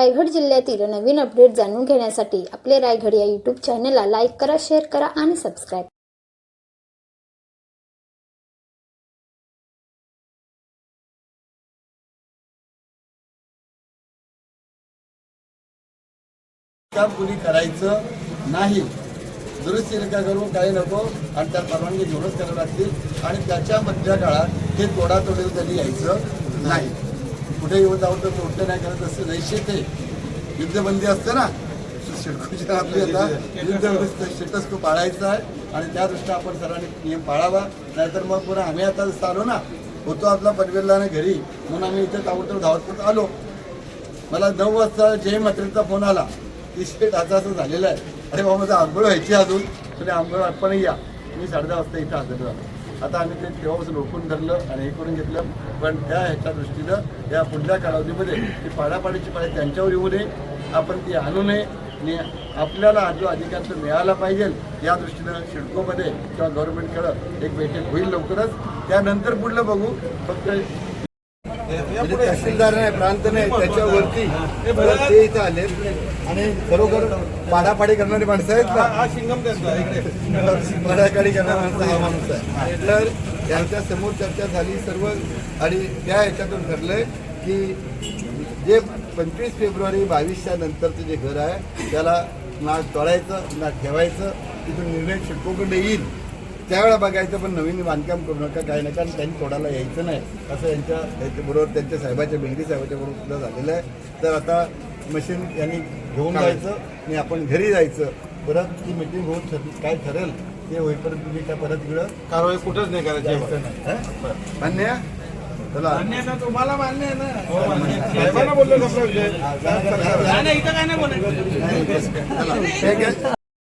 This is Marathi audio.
रायगड जिल्ह्यातील नवीन अपडेट जाणून घेण्यासाठी आपले रायगड या यूट्यूब चॅनलला लाईक करा शेअर करा आणि सबस्क्राईब काम कुणी करायचं नाही. दुरुस्ती रिका करून काही नको आणि त्या परवानगी घेऊनच करावी लागतील आणि त्याच्या मधल्या काळात हे तोडातोडीला कधी यायचं नाही. कुठे येऊन जाऊन तर तोडलं नाही करत असं निश्चित आहे. युद्धबंदी असते ना? शिडकोच्या आपली आता युद्धबंदी स्टेटस तो पाळायचा आहे. आणि त्या दृष्टीने आपण सर्वांनी नियम पाळावा. नाहीतर मग पुन्हा आम्ही आता जसं आलो ना? होतो आपला पनवेलला घरी. म्हणून आम्ही इथे ताबडतोब धावत करत आलो. मला नऊ वाजता जय मात्रेचा फोन आला. की शेट आता असं झालेलं आहे. अरे बाबा माझं आंघोळ व्हायची अजून. तुम्ही आंघोळ आपण या. मी साडे दहा वाजता इथं हजर झालो आता आम्ही ते तेव्हापासून रोखून धरलं आणि हे करून घेतलं. पण त्या ह्याच्या दृष्टीनं या पुढल्या कालावधीमध्ये ती पाडापाडीची पाळी त्यांच्यावर येऊ नये. आपण ती आणू नये. आणि आपल्याला हा जो अधिकार तो मिळाला पाहिजे या दृष्टीनं सिडकोमध्ये किंवा गव्हर्नमेंटकडं एक बैठक होईल लवकरच. त्यानंतर पुढलं बघू. फक्त म्हणजे तहसीलदार नाही प्रांत नाही त्याच्यावरती ते इथं आले. आणि खरोखर पाडापाडी करणारी माणसं आहेत ना. पाडापाडी करणारा माणसं हा माणूस आहे. तर त्यांच्यासमोर चर्चा झाली सर्व. आणि त्या ह्याच्यातून ठरलंय की जे पंचवीस फेब्रुवारी बावीसच्या नंतरचं जे घर आहे त्याला ना तोडायचं ना ठेवायचं तिथून निर्णय शिडकोकडे येईल. त्यावेळेला बघायचं पण नवीन बांधकाम करू नका काही नका आणि त्यांनी तोडायला यायचं नाही. असं यांच्या याच्याबरोबर त्यांच्या साहेबाच्या बेंगडी साहेबाच्या बरोबर सुद्धा झालेलं आहे. तर आता मशीन यांनी घेऊन जायचं आणि आपण घरी जायचं. परत ती मिटिंग होऊन ठर- काय ठरेल ते होईपर्यंत तुम्ही काय परत इकडं कारवाई कुठंच नाही करायची. नाही. हं? मान्य? चला. तुम्हाला मान्य आहे ना. साहेबांना बोललो कसं हा, नाही इथं काय नाही बोलायचं. चला. ठीक आहे.